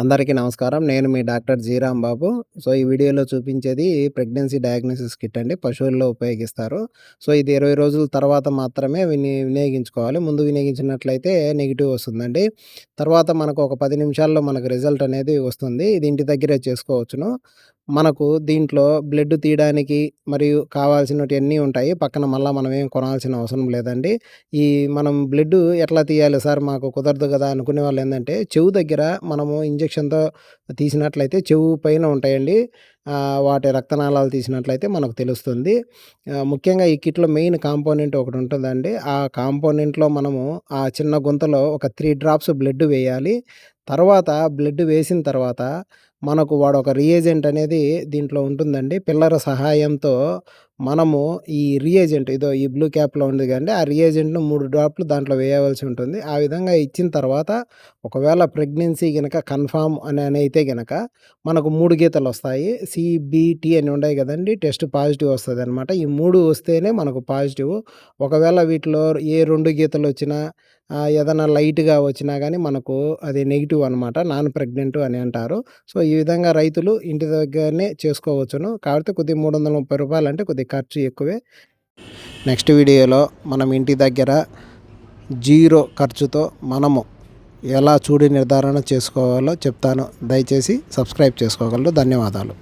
అందరికీ నమస్కారం. నేను మీ డాక్టర్ జీరామ్ బాబు. సో, ఈ వీడియోలో చూపించేది ప్రెగ్నెన్సీ డయాగ్నోసిస్ కిట్ అండి. పశువుల్లో ఉపయోగిస్తారు. సో, ఇది 20 రోజుల తర్వాత మాత్రమే విని వినియోగించుకోవాలి. ముందు వినియోగించినట్లయితే నెగిటివ్ వస్తుందండి. తర్వాత మనకు ఒక పది నిమిషాల్లో మనకు రిజల్ట్ అనేది వస్తుంది. ఇది ఇంటి దగ్గరే చేసుకోవచ్చును. మనకు దీంట్లో బ్లడ్ తీయడానికి మరియు కావాల్సినవన్నీ ఉంటాయి. పక్కన మళ్ళీ మనం ఏం కొనాల్సిన అవసరం లేదండి. ఈ మనం బ్లడ్ ఎట్లా తీయాలి సార్ మాకు కుదరదు కదా అనుకునే వాళ్ళు ఏంటంటే చెవు దగ్గర మనము ఇంజక్షన్తో తీసినట్లయితే చెవు పైన ఉంటాయండి. వాటి రక్తనాళాలు తీసినట్లయితే మనకు తెలుస్తుంది. ముఖ్యంగా ఈ కిట్‌లో మెయిన్ కాంపోనెంట్ ఒకటి ఉంటుందండి ఆ కాంపోనెంట్‌లో మనము ఆ చిన్న గుంతలో ఒక త్రీ డ్రాప్స్ బ్లడ్ వేయాలి. తర్వాత బ్లడ్ వేసిన తర్వాత మనకు వాడొక రియేజెంట్ అనేది దీంట్లో ఉంటుందండి. పిల్లర సహాయంతో మనము ఈ రియేజెంట్ ఇదో ఈ బ్లూ క్యాప్‌లో ఉంది కానీ ఆ రియేజెంట్‌ను మూడు డ్రాప్‌లు దాంట్లో వేయవలసి ఉంటుంది. ఆ విధంగా ఇచ్చిన తర్వాత ఒకవేళ ప్రెగ్నెన్సీ గనక కన్ఫామ్ అని అయితే గనక మనకు మూడు గీతలు వస్తాయి సీబీటీ అని ఉన్నాయి కదండి టెస్ట్ పాజిటివ్ వస్తుంది అనమాట ఈ మూడు వస్తేనే మనకు పాజిటివ్. ఒకవేళ వీటిలో ఏ రెండు గీతలు వచ్చినా ఏదైనా లైట్‌గా వచ్చినా కానీ మనకు అది నెగిటివ్ అనమాట. నాన్ ప్రెగ్నెంట్ అని అంటారు. సో, ఈ విధంగా రైతులు ఇంటి దగ్గరనే చేసుకోవచ్చును. కాకపోతే కొద్దిగా రూ. 330 అంటే కొద్దిగా ఖర్చు ఎక్కువే. నెక్స్ట్ వీడియోలో మనం ఇంటి దగ్గర జీరో ఖర్చుతో మనము ఎలా చూడి నిర్ధారణ చేసుకోవాలో చెప్తాను. దయచేసి సబ్స్క్రైబ్ చేసుకోగలరు. ధన్యవాదాలు.